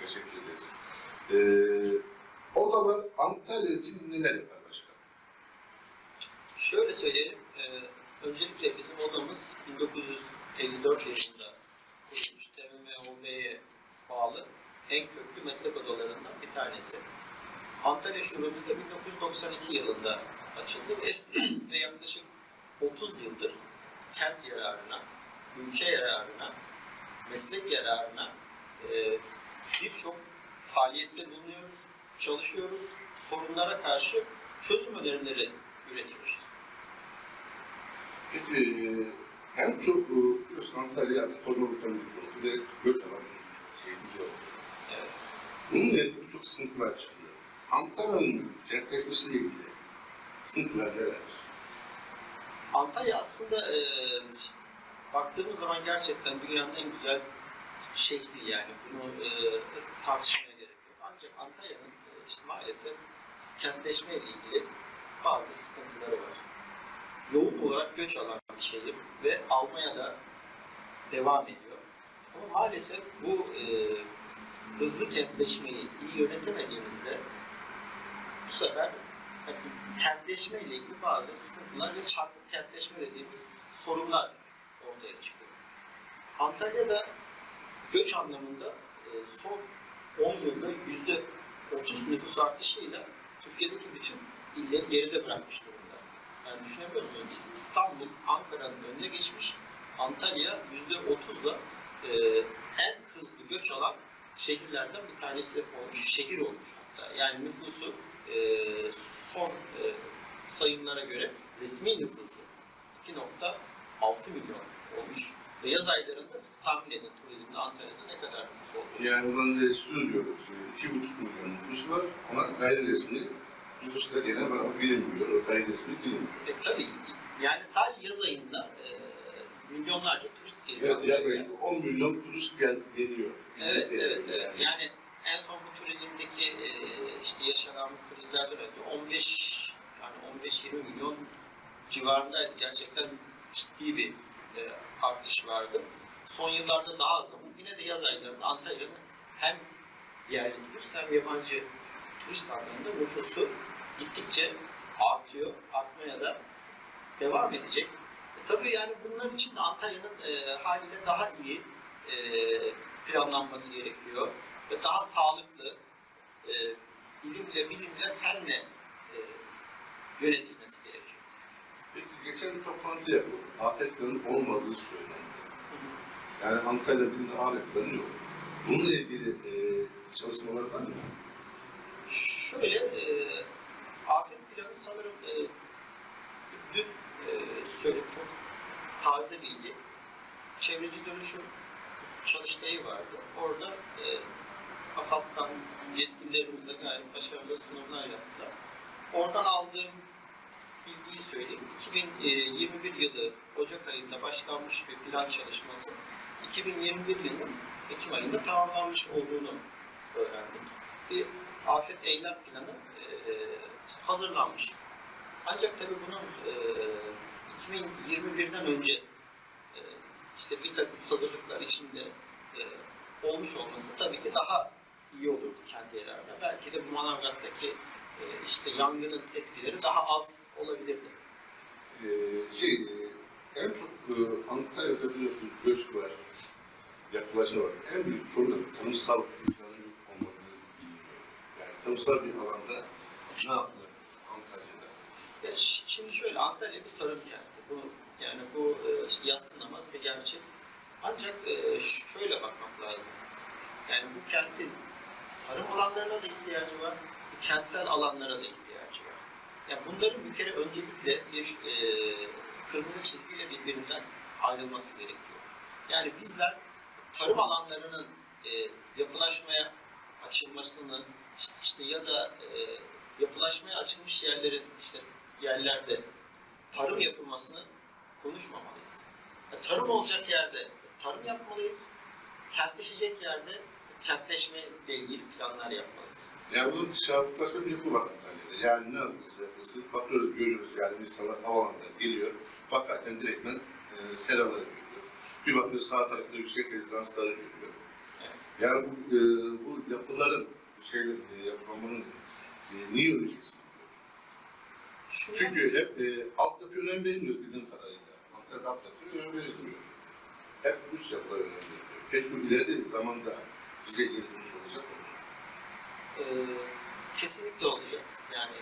Teşekkür ederiz. Ee, odalar Antalya için neler yapar başkanım? Şöyle söyleyelim, e, öncelikle bizim odamız 1954 yılında kurulmuş TMMOB'ye bağlı en köklü meslek odalarından bir tanesi. Antalya şubemiz de 1992 yılında açıldı ve, ve yaklaşık 30 yıldır kent yararına, ülke yararına, meslek yararına e, birçok faaliyette bulunuyoruz, çalışıyoruz, sorunlara karşı çözüm önerileri üretiyoruz. Peki e, en çok e, biliyorsun Antalya kozmopolitan bir oldu ve göç alan bir şey, ülke oldu. Evet. Bununla ilgili birçok sıkıntılar çıkıyor. Antalya'nın kentleşmesiyle ilgili sıkıntılar nelerdir? Antalya aslında e, baktığımız zaman gerçekten dünyanın en güzel şehri yani bunu e, tartışmaya gerek yok. Ancak Antalya'nın e, işte maalesef kentleşme ile ilgili bazı sıkıntıları var. Yoğun olarak göç alan bir şehir ve almaya da devam ediyor. Ama maalesef bu e, hızlı kentleşmeyi iyi yönetemediğimizde bu sefer hani kentleşme ile ilgili bazı sıkıntılar ve çarpık kentleşme dediğimiz sorunlar ortaya çıkıyor. Antalya'da göç anlamında e, son 10 yılda yüzde 30 nüfus artışıyla Türkiye'deki bütün illeri geride bırakmış durumda. Yani düşünebiliyor musunuz? İs- İstanbul, Ankara'nın önüne geçmiş. Antalya yüzde 30'la e, en hızlı göç alan şehirlerden bir tanesi olmuş, şehir olmuş hatta. Yani nüfusu e, son e, sayımlara göre resmi nüfusu 2.6 milyon olmuş. Ve yaz aylarında siz tahmin edin turizmde Antalya'da ne kadar nüfus olduğunu. Yani resmi diyoruz. e, iki buçuk milyon nüfus var ama gayri resmi nüfusta gene var ama bilinmiyor. O gayri resmi değilmiş. E, tabii yani sadece yaz ayında e, milyonlarca turist geliyor. Evet, yaz ayında 10 milyon turist geldi geliyor. Evet, evet, evet. Yani en son bu turizmdeki e, işte yaşanan krizlerden önce 15 yani 15-20 milyon civarındaydı. Gerçekten ciddi bir e, artış vardı. Son yıllarda daha az ama yine de yaz aylarında Antalya'nın hem yerli turist hem yabancı turist anlamında nüfusu gittikçe artıyor. Artmaya da devam edecek. E, tabii yani bunlar için de Antalya'nın e, haliyle daha iyi e, planlanması gerekiyor ve daha sağlıklı e, bilimle, bilimle, fenle e, yönetilmesi gerekiyor. Geçen bir toplantı yapıldı. Afetlerin olmadığı söylendi. Yani Antalya birinde afetlerin yok. Bununla ilgili e, çalışmalar var mı? Şöyle, e, afet planı sanırım e, dün e, söyledim çok taze bilgi. Çevreci dönüşüm çalıştayı vardı. Orada e, AFAD'dan yetkililerimizle gayet başarılı sunumlar yaptılar. Oradan aldığım bilgiyi söyleyeyim. 2021 yılı Ocak ayında başlanmış bir plan çalışması 2021 yılının Ekim ayında tamamlanmış olduğunu öğrendik. Bir afet eylem planı e, hazırlanmış. Ancak tabii bunun e, 2021'den önce e, işte bir takım hazırlıklar içinde e, olmuş olması tabii ki daha iyi olurdu kent yararına. Belki de bu Manavgat'taki e, işte yangının etkileri daha az olabilirdi. E, şey, e, en çok e, Antalya'da biliyorsunuz göç var, yaklaşma var. En büyük sorun tanımsal bir planın yok olmadığı. Yani tanımsal bir alanda ne yapılır Antalya'da? Ya şimdi şöyle Antalya bir tarım kenti. Bu yani bu e, işte yadsınamaz bir gerçek. Ancak e, şöyle bakmak lazım. Yani bu kentin tarım alanlarına da ihtiyacı var, kentsel alanlara da ihtiyacı var. Yani bunların bir kere öncelikle bir e, kırmızı çizgiyle birbirinden ayrılması gerekiyor. Yani bizler tarım alanlarının e, yapılaşmaya açılmasını işte, işte ya da e, yapılaşmaya açılmış yerlerin işte yerlerde tarım yapılmasını konuşmamalıyız. Ya, tarım olacak yerde tarım yapmalıyız. Kentleşecek yerde kentleşme ile ilgili planlar yapmalıyız. Yani bu çarpıklaşma bir yapı var Antalya'da. Yani ne yapması yapması? Bakıyoruz, görüyoruz yani insanlar havalandan geliyor. Bakarken direktmen e, seraları görüyor. Bir bakıyor sağ tarafta yüksek rezidansları görüyor. Evet. Yani bu, e, bu yapıların, bu şeylerin, e, yapılanmanın e, niye kesiliyor? Şundan- Çünkü hep e, altyapı önem verilmiyor bildiğim kadarıyla. Antalya'da altyapı önem verilmiyor. Hep üst yapılara önem veriliyor. Peki bu ileride zamanda bize geri dönüş olacak mı? Ee, kesinlikle olacak. Yani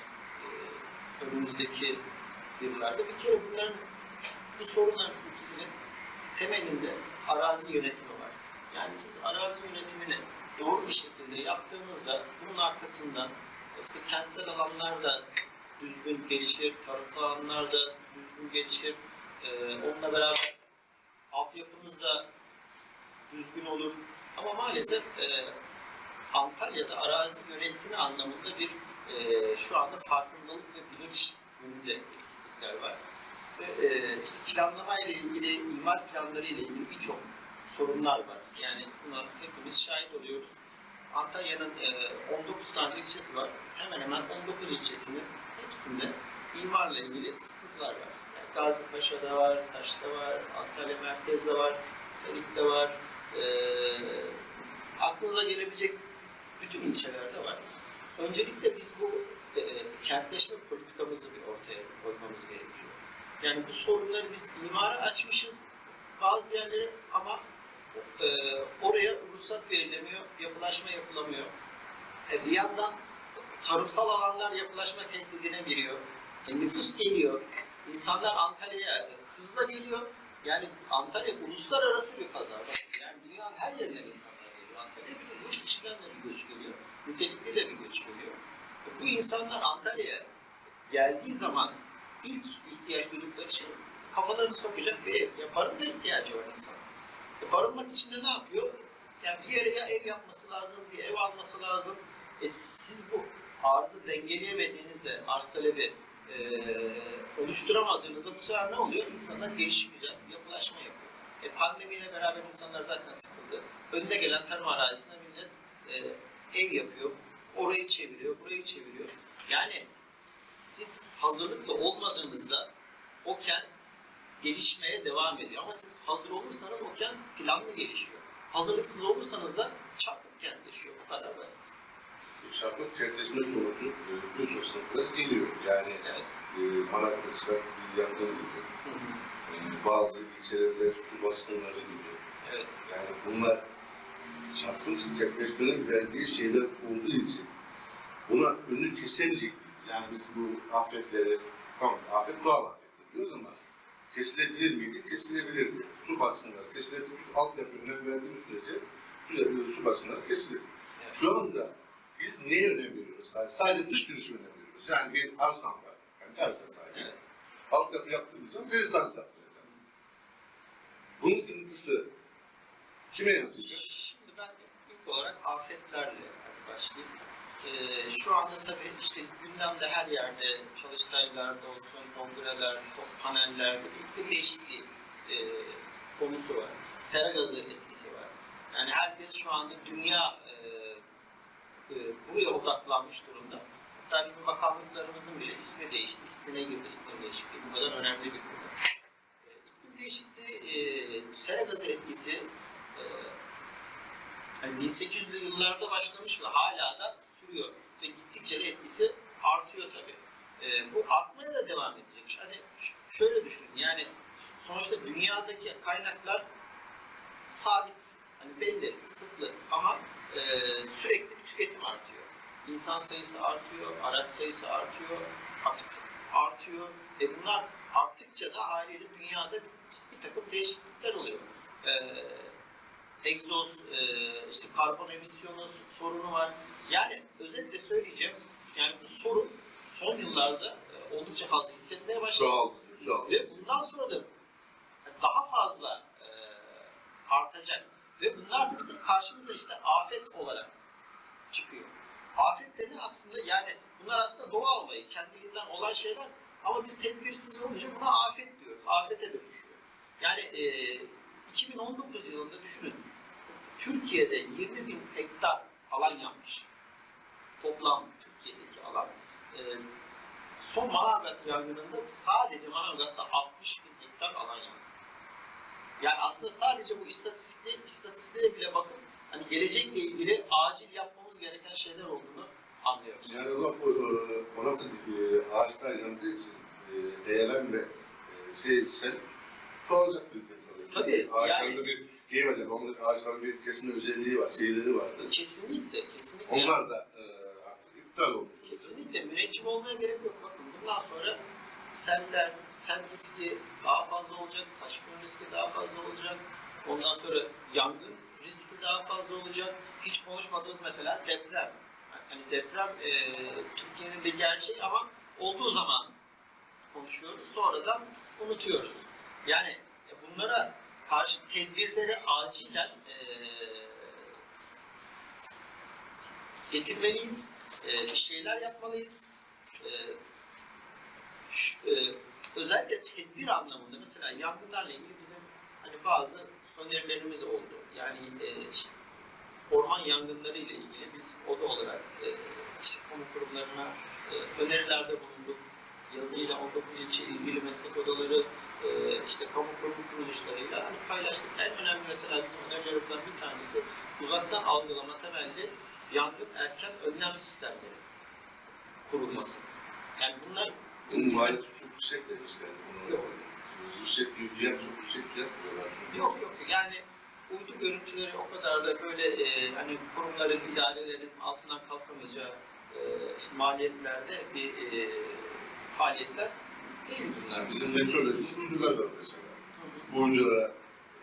e, önümüzdeki yıllarda bir kere bunların bu sorunların hepsinin temelinde arazi yönetimi var. Yani siz arazi yönetimini doğru bir şekilde yaptığınızda bunun arkasından işte kentsel alanlar da düzgün gelişir, tarımsal alanlar da düzgün gelişir. Ee, onunla beraber altyapımız da düzgün olur. Ama maalesef e, Antalya'da arazi yönetimi anlamında bir e, şu anda farkındalık ve bilinç yönünde eksiklikler var. Ve e, işte planlama ile ilgili, imar planları ile ilgili birçok sorunlar var. Yani buna hepimiz şahit oluyoruz. Antalya'nın e, 19 tane ilçesi var. Hemen hemen 19 ilçesinin hepsinde imarla ilgili sıkıntılar var. Yani Gazipaşa'da var, Taş'ta var, Antalya Merkez'de var, Selik'te var. E, aklınıza gelebilecek bütün ilçelerde var. Öncelikle biz bu e, kentleşme politikamızı bir ortaya koymamız gerekiyor. Yani bu sorunları biz imara açmışız bazı yerlere ama e, oraya ruhsat verilemiyor, yapılaşma yapılamıyor. E, bir yandan tarımsal alanlar yapılaşma tehdidine giriyor. E, nüfus geliyor. İnsanlar Antalya'ya hızla geliyor. Yani Antalya uluslararası bir pazar. Yani dünyanın her yerinden insanlar geliyor Antalya'ya. Bir de yurt içinden de bir göç geliyor. Nitelikli de bir göç geliyor. E, bu insanlar Antalya'ya geldiği zaman ilk ihtiyaç duydukları şey kafalarını sokacak bir ev. Ya barınma ihtiyacı var insanın. E, barınmak için de ne yapıyor? Yani bir yere ya ev yapması lazım, bir ev alması lazım. E, siz bu arzı dengeleyemediğinizde, arz talebi e, oluşturamadığınızda bu sefer ne oluyor? İnsanlar gelişi güzel yapılaşma yapıyor. E, pandemiyle beraber insanlar zaten sıkıldı. Önüne gelen tarım arazisine millet e, ev yapıyor. Orayı çeviriyor, burayı çeviriyor. Yani siz hazırlıklı olmadığınızda o kent gelişmeye devam ediyor. Ama siz hazır olursanız o kent planlı gelişiyor. Hazırlıksız olursanız da çarpık kentleşiyor. Bu kadar basit. Çarpık kentleşme sonucu e, birçok sıkıntılar geliyor. Yani Evet. e, bir yangın gibi, bazı ilçelerde su baskınları gibi. Evet. Yani bunlar çarpık kentleşmenin verdiği şeyler olduğu için buna önünü kesemeyecek miyiz? Yani biz bu afetleri, tamam afet doğal afettir diyoruz ama kesilebilir miydi? Kesilebilirdi. Su baskınları kesilebilir. Altyapı önem verdiğimiz sürece su, su baskınları kesilir. Evet. Şu anda biz neye önem veriyoruz? Sadece, sadece dış görünüşe önem veriyoruz. Yani bir arsam var. Yani arsa sahibi. Evet. Altyapı yaptırmayacağım, rezidans yaptıracağım. Bunun sıkıntısı kime yansıyacak? Şimdi ben ilk olarak afetlerle başlayayım. Ee, şu anda tabii işte gündemde her yerde çalıştaylarda olsun, kongreler, top panellerde iklim değişikliği e, konusu var. Sera gazı etkisi var. Yani herkes şu anda dünya e, e, buraya odaklanmış durumda. Hatta bizim bakanlıklarımızın bile ismi değişti, ismine girdi iklim değişikliği. Bu kadar önemli bir konu. E, değişikliği, e, sera gazı etkisi e, yani 1800'lü yıllarda başlamış ve hala da sürüyor. Ve gittikçe de etkisi artıyor tabii. Ee, bu artmaya da devam edecek. Hani şöyle düşünün yani sonuçta dünyadaki kaynaklar sabit. Hani belli, kısıtlı ama e, sürekli bir tüketim artıyor. İnsan sayısı artıyor, araç sayısı artıyor, atık artıyor. Ve bunlar arttıkça da haliyle dünyada bir takım değişiklikler oluyor. Ee, egzoz, e, işte karbon emisyonu sorunu var. Yani özetle söyleyeceğim, yani bu sorun son yıllarda e, oldukça fazla hissetmeye başladı. Çoğaldı, çoğaldı. Ve bundan sonra da daha fazla e, artacak. Ve bunlar da bizim karşımıza işte afet olarak çıkıyor. Afet de ne aslında yani bunlar aslında doğa olayı, kendiliğinden olan şeyler ama biz tedbirsiz olunca buna afet diyoruz. Afete dönüşüyor. Yani e, 2019 yılında düşünün Türkiye'de 20 bin hektar alan yanmış. Toplam Türkiye'deki alan. Ee, son Manavgat yangınında sadece Manavgat'ta 60 bin hektar alan yandı. Yani aslında sadece bu istatistikle, istatistiklere bile bakın hani gelecekle ilgili acil yapmamız gereken şeyler olduğunu anlıyoruz. Yani o e, ona da e, ağaçlar yandığı için e, eylem ve e, şey sel bir teknoloji. Tabii, Ağaçlarda yani- bir şey var yani, onun ağaçların bir kesme özelliği var, şeyleri vardı. Kesinlikle, kesinlikle. Onlar da e, artık iptal olmuş. Kesinlikle müneccim olmaya gerek yok. Bakın bundan sonra seller, sel riski daha fazla olacak, taşkın riski daha fazla olacak. Ondan sonra yangın riski daha fazla olacak. Hiç konuşmadığımız mesela deprem. Hani deprem e, Türkiye'nin bir gerçeği ama olduğu zaman konuşuyoruz. Sonradan unutuyoruz. Yani e, bunlara karşı tedbirleri acilen e, getirmeliyiz. E, bir şeyler yapmalıyız. E, şu- e, özellikle tedbir anlamında mesela yangınlarla ilgili bizim hani bazı önerilerimiz oldu. Yani e, orman yangınları ile ilgili biz oda olarak e, işte kamu kurumlarına e, önerilerde bulunduk. Yazıyla 19 ilçe ilgili meslek odaları, e, işte kamu kurum kuruluşlarıyla hani paylaştık. En önemli mesela bizim önerilerimizden bir tanesi uzaktan algılama temelli yangın erken önlem sistemleri kurulması. Yani bunlar Bunun maliyeti çok yüksek demişler. Bunu Yok. yüksek bir fiyat, çok yüksek fiyat diyorlar. Yok yok yani uydu görüntüleri o kadar da böyle e, hani kurumların, idarelerin altından kalkamayacağı e, işte maliyetlerde bir e, faaliyetler değil bunlar. Yani bizim meteorolojimiz uydular var mesela. Bu uydulara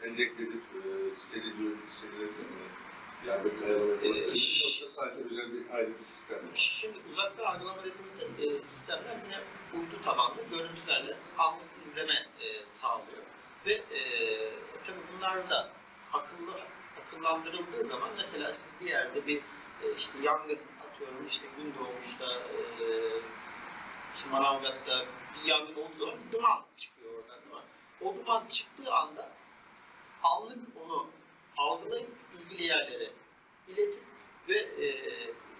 enjekte edip e, hissedilebilir mi? Yani böyle bir mi? Ee, Yoksa sadece özel bir ayrı bir sistem mi? Şimdi uzaktan algılama dediğimizde e, sistemler yine uydu tabanlı görüntülerle anlık izleme e, sağlıyor. Ve e, tabii bunlar da akıllı akıllandırıldığı zaman mesela siz bir yerde bir e, işte yangın atıyorum işte Gündoğmuş'ta e, işte Manavgat'ta bir yangın olduğu zaman bir duman çıkıyor oradan değil mi? O duman çıktığı anda anlık onu algılayıp ilgili yerlere iletip ve e,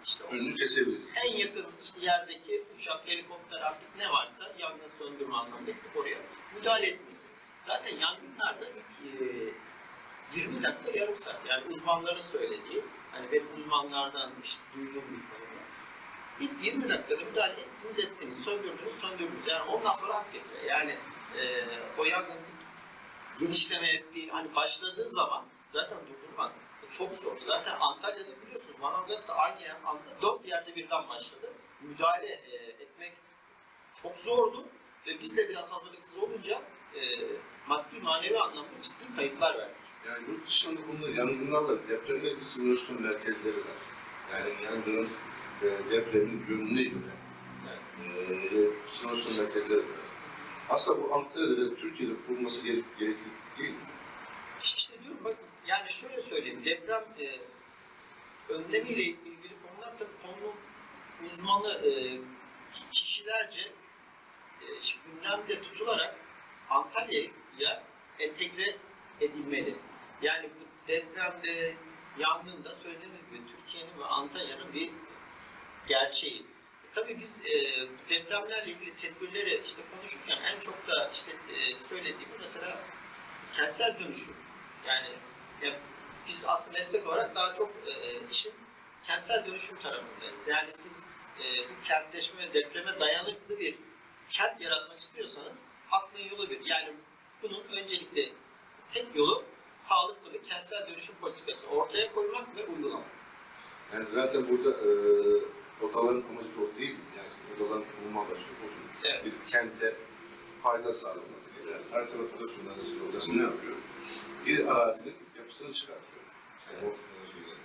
işte Önünü kesebiliriz. en yakın işte yerdeki uçak, helikopter artık ne varsa yangın söndürme anlamında gidip oraya müdahale etmesi. Zaten yangınlarda ilk e, 20 dakika yarım saat yani uzmanların söylediği hani benim uzmanlardan işte duyduğum bir konu. İlk 20 dakikada müdahale ettiniz ettiniz, söndürdünüz söndürdünüz. Yani ondan sonra hak getire. Yani e, o yangın genişlemeye bir hani başladığı zaman zaten durdurmak çok zor. Zaten Antalya'da biliyorsunuz Manavgat'ta aynı anda dört yerde birden başladı. Müdahale e, etmek çok zordu ve biz de biraz hazırlıksız olunca e, maddi manevi anlamda ciddi kayıplar verdik. Yani yurt dışında bunlar yangınlarla depremle simülasyon merkezleri var. Yani yangının e, depremin yönüne göre e, merkezleri var. Aslında bu Antalya'da ve Türkiye'de kurulması gerek, gerekli değil mi? İşte diyorum bak yani şöyle söyleyeyim deprem e, önlemiyle ilgili konular tabii konunun uzmanı e, kişilerce e, gündemde tutularak Antalya'ya entegre edilmeli. Yani bu depremde, yangında söylediğimiz gibi Türkiye'nin ve Antalya'nın bir gerçeği. E, Tabii biz e, depremlerle ilgili tedbirleri işte konuşurken en çok da işte e, söylediğimi mesela kentsel dönüşüm. Yani ya biz aslında meslek olarak daha çok e, işin kentsel dönüşüm tarafındayız. Yani siz e, bir kentleşme ve depreme dayanıklı bir kent yaratmak istiyorsanız aklın yolu bir. Yani bunun öncelikle tek yolu sağlıklı bir kentsel dönüşüm politikası ortaya koymak ve uygulamak. Yani zaten burada e, odaların amacı da o değil. Yani odaların kurulma amacı o. Evet. Bir kente fayda sağlamak. Yani her tarafa da şunların odası ne yapıyor? Bir arazinin yapısını çıkartıyor. Yani o,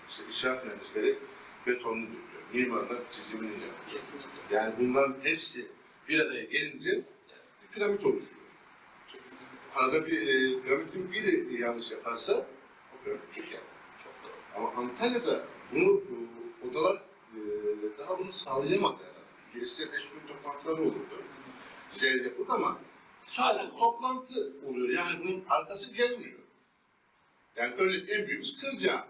işte inşaat mühendisleri betonunu döküyor. Mimarlar çizimini yapıyor. Kesinlikle. Yani bunların hepsi bir araya gelince bir piramit oluşuyor. Kesinlikle. Arada bir e, piramidin biri yanlış yaparsa o piramit çöker. Çok doğru. Ama Antalya'da bunu odalar daha bunu sağlayamadı herhalde. Eskiden gün toplantıları olurdu. Güzel yapıldı ama sadece toplantı oluyor. Yani bunun arkası gelmiyor. Yani örnek en büyüğümüz Kır Cami.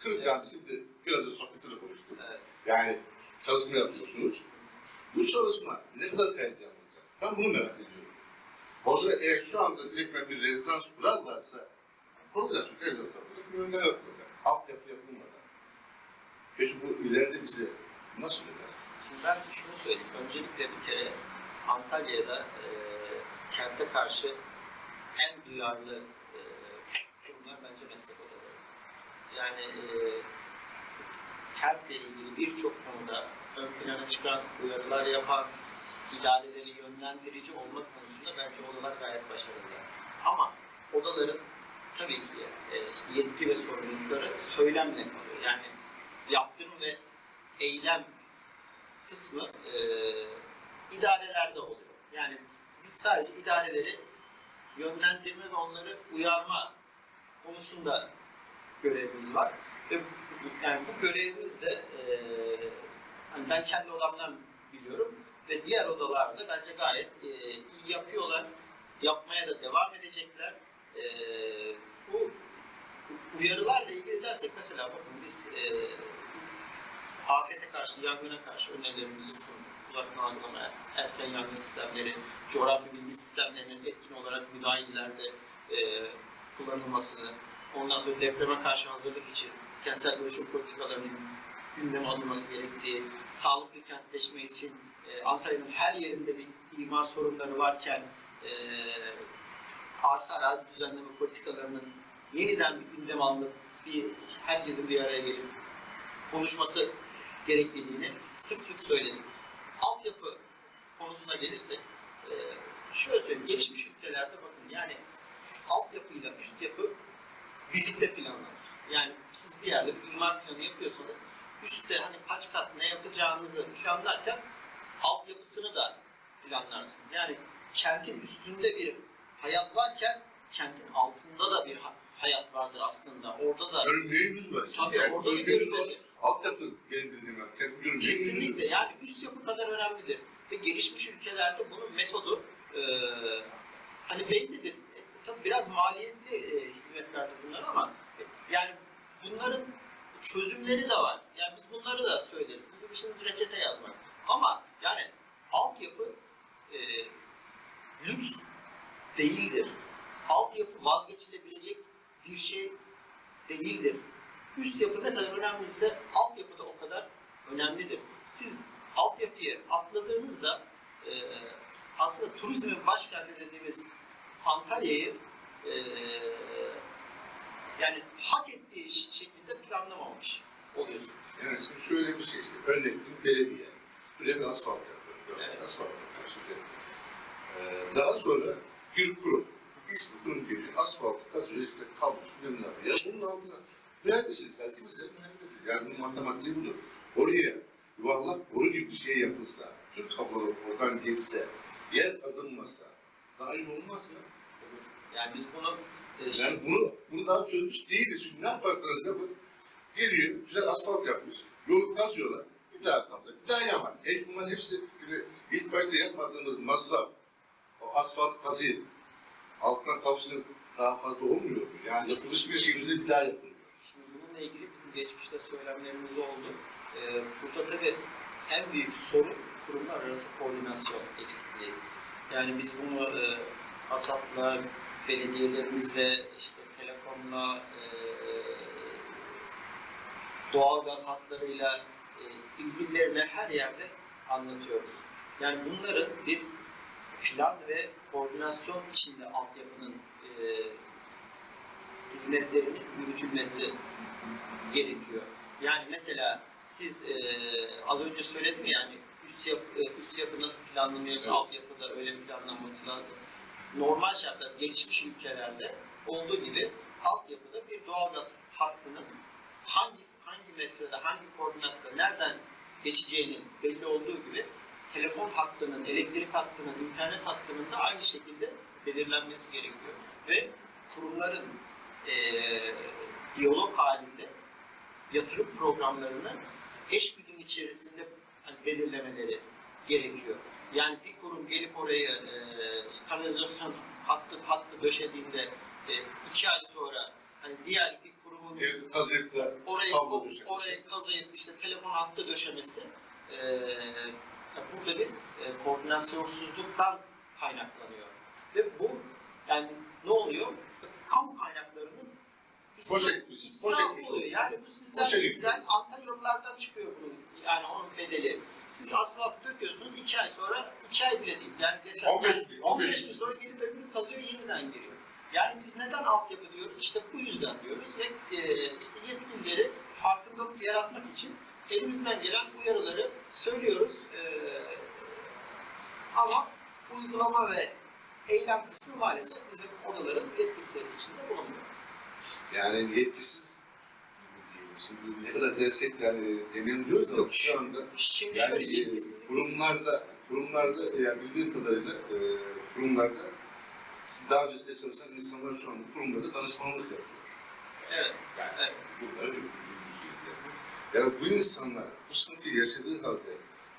kıracağım şimdi biraz da sohbetini konuştuk. Evet. Yani çalışma yapıyorsunuz. Bu çalışma ne kadar kayıt yapılacak? Ben bunu merak ediyorum. Orada eğer şu anda direktmen bir rezidans kurarlarsa kurulacak, rezidans yapılacak, bir önlem yapılacak. Altyapı yapılmadan. Peki bu ileride bize nasıl olur? Şimdi ben şunu söyleyeyim. Öncelikle bir kere Antalya'da e, kente karşı en duyarlı e, kurumlar bence meslek odaları. Yani e, kentle ilgili birçok konuda ön plana çıkan uyarılar yapan, idareleri yönlendirici olmak konusunda bence odalar gayet başarılı. Ama odaların tabii ki e, işte yetki ve sorumlulukları söylemle kalıyor. Yani yaptırım ve eylem kısmı e, idarelerde oluyor. Yani biz sadece idareleri yönlendirme ve onları uyarma konusunda görevimiz var. Ve yani bu görevimiz de e, hani ben kendi odamdan biliyorum ve diğer odalarda bence gayet e, iyi yapıyorlar. Yapmaya da devam edecekler. E, bu uyarılarla ilgili dersek mesela bakın biz e, afete karşı, yangına karşı önerilerimizi sunduk. Uzaktan algılama, erken yangın sistemleri, coğrafi bilgi sistemlerinin etkin olarak müdahalelerde e, kullanılmasını, ondan sonra depreme karşı hazırlık için kentsel dönüşüm politikalarının gündeme alınması gerektiği, sağlıklı kentleşme için e, Antalya'nın her yerinde bir imar sorunları varken e, arsa arazi düzenleme politikalarının yeniden bir gündem alınıp bir herkesin bir araya gelip konuşması gerekliliğini sık sık söyledik. Altyapı konusuna gelirsek, e, şöyle söyleyeyim, gelişmiş ülkelerde bakın yani altyapıyla üst yapı birlikte planlanır. Yani siz bir yerde bir imar planı yapıyorsanız üstte hani kaç kat ne yapacağınızı planlarken altyapısını da planlarsınız. Yani kentin üstünde bir hayat varken kentin altında da bir ha- hayat vardır aslında. Orada da yüz var. tabii Yani orada bir görünmesi. Altyapı benim dediğim var. Kesinlikle yani üst yapı kadar önemlidir. Ve gelişmiş ülkelerde bunun metodu e, hani bellidir. E, tabii biraz maliyetli e, hizmetlerdir bunlar ama e, yani bunların çözümleri de var. Yani biz bunları da söyleriz. Bizim işimiz reçete yazmak. Ama yani altyapı e, lüks değildir. Altyapı vazgeçilebilecek bir şey değildir. Üst yapı ne kadar önemliyse altyapı da o kadar önemlidir. Siz altyapıyı atladığınızda e, aslında turizmin başkenti dediğimiz Antalya'yı e, yani hak ettiği şekilde planlamamış oluyorsunuz. Yani şimdi şöyle bir şey işte. Örnek bir belediye. Buraya bir asfalt yapıyor. Evet. Asfalt yapıyor şimdi. Ee, daha sonra bir kurum. Bu kurum geliyor. Asfaltı kazıyor işte kablosu bilmem ne yapıyor. Ya bunun altına mühendisiz. Belki biz de mühendisiz. Yani bunun matematiği budur. Oraya yuvarlak boru gibi bir şey yapılsa, tüm kablolar oradan geçse, yer kazınmasa daha iyi olmaz mı? Olur. Yani biz bunu e, Yani bunu, bunu daha çözmüş değiliz. Çünkü ne yaparsanız yapın. Geliyor, güzel asfalt yapmış. Yolu kazıyorlar. Bir daha kapatır, bir daha yapar. E bunların hepsi şimdi ilk başta yapmadığımız masraf, o asfalt kazıyı altına kavuşturup daha fazla olmuyor mu? Yani yapılmış bir şey yüzde bir daha yapılıyor. Bununla ilgili bizim geçmişte söylemlerimiz oldu. Ee, burada tabii en büyük sorun kurumlar arası koordinasyon eksikliği. Yani biz bunu e, ASAP'la, belediyelerimizle, işte telekomla, e, doğalgaz hatlarıyla, e, ilgililerle her yerde anlatıyoruz. Yani bunların bir plan ve koordinasyon içinde altyapının e, hizmetlerinin yürütülmesi gerekiyor. Yani mesela siz e, az önce söyledim ya, yani üst yapı, e, üst yapı nasıl planlanıyorsa Evet. altyapı da öyle planlanması lazım. Normal şartlar gelişmiş ülkelerde olduğu gibi altyapıda bir doğalgaz hattının hangi hangi metrede, hangi koordinatta, nereden geçeceğinin belli olduğu gibi telefon hattının, elektrik hattının, internet hattının da aynı şekilde belirlenmesi gerekiyor. Ve kurumların eee diyalog halinde yatırım programlarını eş güdüm içerisinde hani belirlemeleri gerekiyor. Yani bir kurum gelip oraya eee kanalizasyon hattı hattı döşediğinde e, iki ay sonra hani diğer bir kurumun Evet, kazıyıp da orayı, orayı kazıyıp işte telefon hattı döşemesi eee, burada bir e, koordinasyonsuzluktan kaynaklanıyor. Ve bu yani ne oluyor? Kamu kaynaklarının Boş etmiş, boş etmiş oluyor. Yani bu sizden Boşa bizden Antalyalılardan çıkıyor bunun yani onun bedeli. Siz asfalt döküyorsunuz iki ay sonra iki ay bile değil. Yani geçen 15 gün, 15 15 gün sonra gelip öbürünü kazıyor yeniden giriyor. Yani biz neden altyapı diyoruz? İşte bu yüzden diyoruz ve e, işte yetkilileri farkındalık yaratmak için elimizden gelen uyarıları söylüyoruz. E, ama uygulama ve eylem kısmı maalesef bizim odaların yetkisi içinde bulunmuyor. Yani yetkisiz diyelim. Şimdi ne kadar dersek yani demeyelim diyoruz ama Yok, şu anda Şimdi yani şöyle e, yetkisizlik kurumlarda kurumlarda yani bildiğim kadarıyla e, kurumlarda siz daha önce çalışan insanlar şu anda kurumlarda danışmanlık yapıyor. Evet. Yani Evet. bunlara bir şey. Yani bu insanlar bu sıkıntıyı yaşadığı halde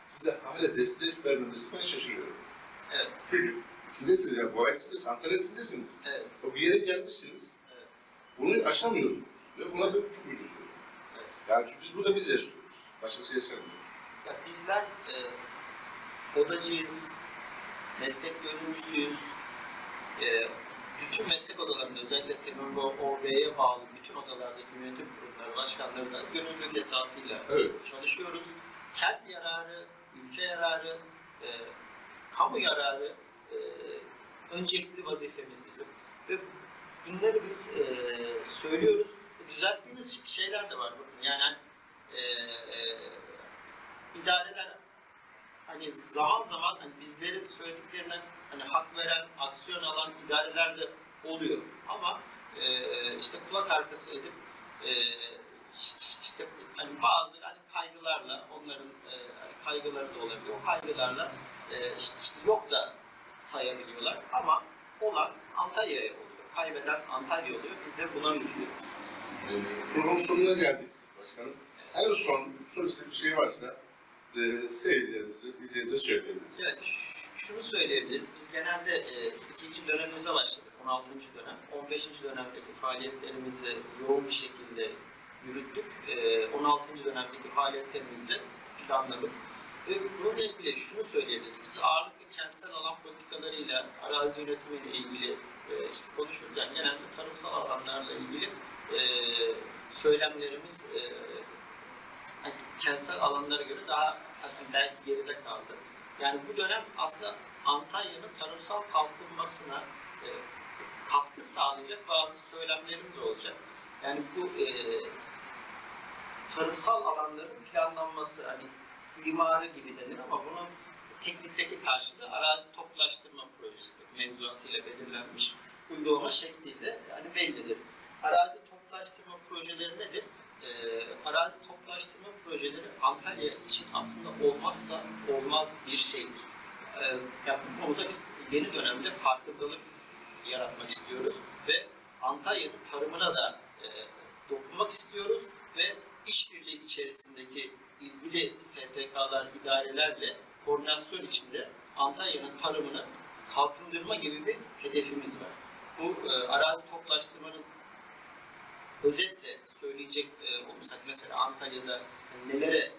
size hala destek vermemesi ben şaşırıyorum. Evet. Çünkü içindesiniz ya, bu ay içindesiniz, Antalya içindesiniz. Evet. O bir yere gelmişsiniz. Bunu aşamıyorsunuz. Ve buna ben çok üzülüyorum. Evet. Yani çünkü biz burada biz yaşıyoruz. Başkası yaşamıyor. Ya bizler e, odacıyız, meslek gönüllüsüyüz. E, bütün meslek odalarında özellikle Temurba OB'ye bağlı bütün odalarda yönetim kurumları, başkanları da gönüllülük esasıyla Evet. çalışıyoruz. Kent yararı, ülke yararı, e, kamu yararı e, öncelikli vazifemiz bizim. Ve bunları biz e, söylüyoruz. Düzelttiğimiz şeyler de var bakın. Yani e, e, idareler hani zaman zaman hani bizlerin söylediklerine hani hak veren, aksiyon alan idareler de oluyor. Ama e, işte kulak arkası edip e, işte hani bazı hani kaygılarla onların e, hani kaygıları da olabiliyor. O kaygılarla e, işte, işte yok da sayabiliyorlar ama olan Antalya'ya oluyor. Kaybeden Antalya oluyor. Biz de buna üzülüyoruz. Ee, program sonuna geldik başkanım. En son sorusu bir şey varsa e, seyircilerimize, izleyicilerimize söyleyebiliriz. Evet, şunu söyleyebiliriz. Biz genelde e, ikinci dönemimize başladık, 16. dönem. 15. dönemdeki faaliyetlerimizi yoğun bir şekilde yürüttük. E, 16. dönemdeki faaliyetlerimizi de planladık. Ve bununla ilgili şunu söyleyebiliriz. Biz ağırlıklı kentsel alan politikalarıyla, arazi yönetimiyle ilgili e, işte konuşurken genelde tarımsal alanlarla ilgili e, söylemlerimiz e, hani kentsel alanlara göre daha hani belki geride kaldı. Yani bu dönem aslında Antalya'nın tarımsal kalkınmasına e, katkı sağlayacak bazı söylemlerimiz olacak. Yani bu e, tarımsal alanların planlanması hani imarı gibi denir ama bunun teknikteki karşılığı arazi toplaştırma projesi mevzuatıyla belirlenmiş uygulama şekliyle yani bellidir. Arazi toplaştırma projeleri nedir? Ee, arazi toplaştırma projeleri Antalya için aslında olmazsa olmaz bir şeydir. Ee, yani bu konuda biz yeni dönemde farkındalık yaratmak istiyoruz ve Antalya'nın tarımına da e, dokunmak istiyoruz ve işbirliği içerisindeki ilgili STK'lar, idarelerle koordinasyon içinde Antalya'nın tarımını kalkındırma gibi bir hedefimiz var. Bu e, arazi toplaştırmanın özetle söyleyecek e, olursak mesela Antalya'da nelere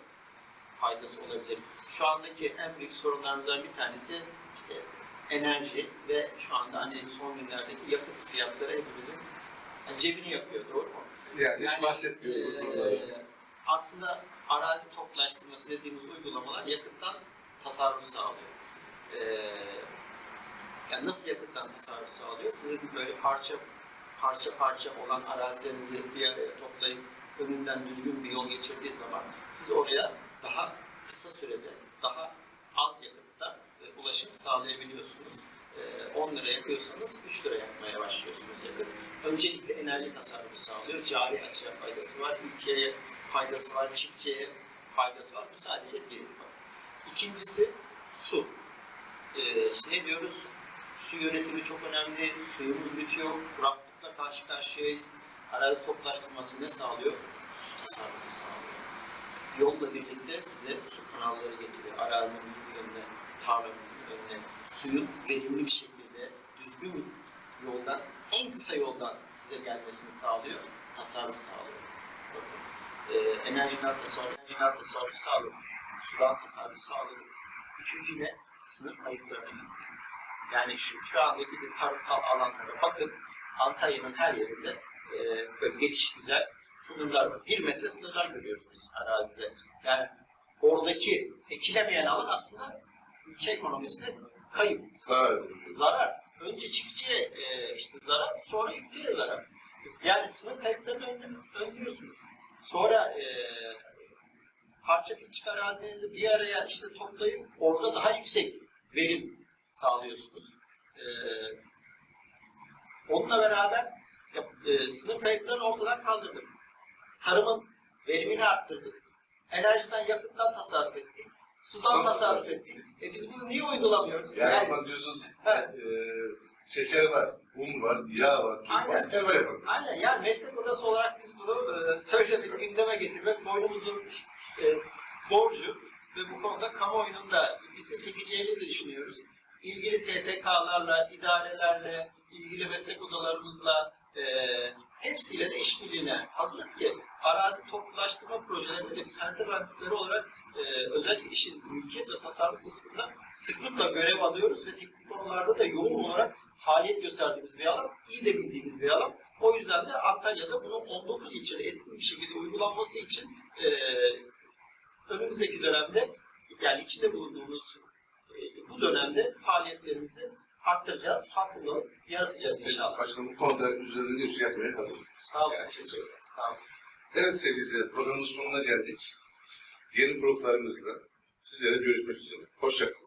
faydası olabilir? Şu andaki en büyük sorunlarımızdan bir tanesi işte enerji ve şu anda hani son günlerdeki yakıt fiyatları hepimizin yani cebini yakıyor doğru mu? Yani hiç Yani, bahsetmiyoruz o Ee, konularda. aslında arazi toplaştırması dediğimiz uygulamalar yakıttan tasarruf sağlıyor. Ee, yani nasıl yakıttan tasarruf sağlıyor? Sizin böyle parça parça parça olan arazilerinizi bir araya toplayıp önünden düzgün bir yol geçirdiği zaman siz oraya daha kısa sürede daha az yakıtta e, ulaşım sağlayabiliyorsunuz. E, 10 lira yakıyorsanız 3 lira yakmaya başlıyorsunuz yakıt. Öncelikle enerji tasarrufu sağlıyor. Cari açığa faydası var, ülkeye faydası var, çiftçiye faydası var. Bu sadece bir. İkincisi su. E, işte ne diyoruz? Su yönetimi çok önemli. Suyumuz bitiyor. Kuraklıkla karşı karşıyayız. Arazi toplaştırması ne sağlıyor? Su tasarrufu sağlıyor. Yolla birlikte size su kanalları getiriyor. Arazinizin önüne, tarlanızın önüne. Suyun verimli bir şekilde düzgün yoldan, en kısa yoldan size gelmesini sağlıyor. tasarruf sağlıyor. Bakın, e, enerjiden tasarruf, enerjiden tasarruf sağladık. Sudan tasarruf sağladık. Üçüncü ne? Sınır kayıplarına gitti. Yani şu, şu anda gidin tarımsal alanlara bakın. Antalya'nın her yerinde e, böyle geniş güzel sınırlar var. Bir metre sınırlar görüyoruz biz arazide. Yani oradaki ekilemeyen alan aslında ülke ekonomisine kayıp, Zarar zarar. Önce çiftçiye e, işte zarar, sonra ülkeye zarar. Yani sınır kayıplarını önlüyorsunuz. Sonra e, parça pinçik arazinizi bir araya işte toplayıp orada daha yüksek verim sağlıyorsunuz. E, onunla beraber e, sınır kayıplarını ortadan kaldırdık. Tarımın verimini arttırdık. Enerjiden, yakıttan tasarruf ettik. Sudan tasarruf ettik. E biz bunu niye uygulamıyoruz? Yani bak diyorsun, Evet. e, şeker var, un var, yağ var, tuz var, Aynen. helva yapalım. Aynen yani meslek odası olarak biz bunu e, söylemek, gündeme getirmek boynumuzun işte, borcu ve bu konuda kamuoyunun da ilgisini çekeceğini de düşünüyoruz. İlgili STK'larla, idarelerle, ilgili meslek odalarımızla e, hepsiyle de işbirliğine hazırız ki arazi toplulaştırma projelerinde de biz harita mühendisleri olarak e, özellikle işin mülkiyet ve tasarruf kısmında sıklıkla görev alıyoruz ve teknik konularda da yoğun olarak faaliyet gösterdiğimiz bir alan, iyi de bildiğimiz bir alan. O yüzden de Antalya'da bunun 19 ilçede etkin bir şekilde uygulanması için e, önümüzdeki dönemde yani içinde bulunduğumuz e, bu dönemde faaliyetlerimizi arttıracağız, farkındalık yaratacağız inşallah. Başkanım bu konuda üzerinde bir şey yapmaya hazır. Sağ olun, teşekkür ederiz. Sağ olun. Evet sevgili izleyiciler, programın sonuna geldik. Yeni programlarımızla sizlere görüşmek üzere. Hoşçakalın.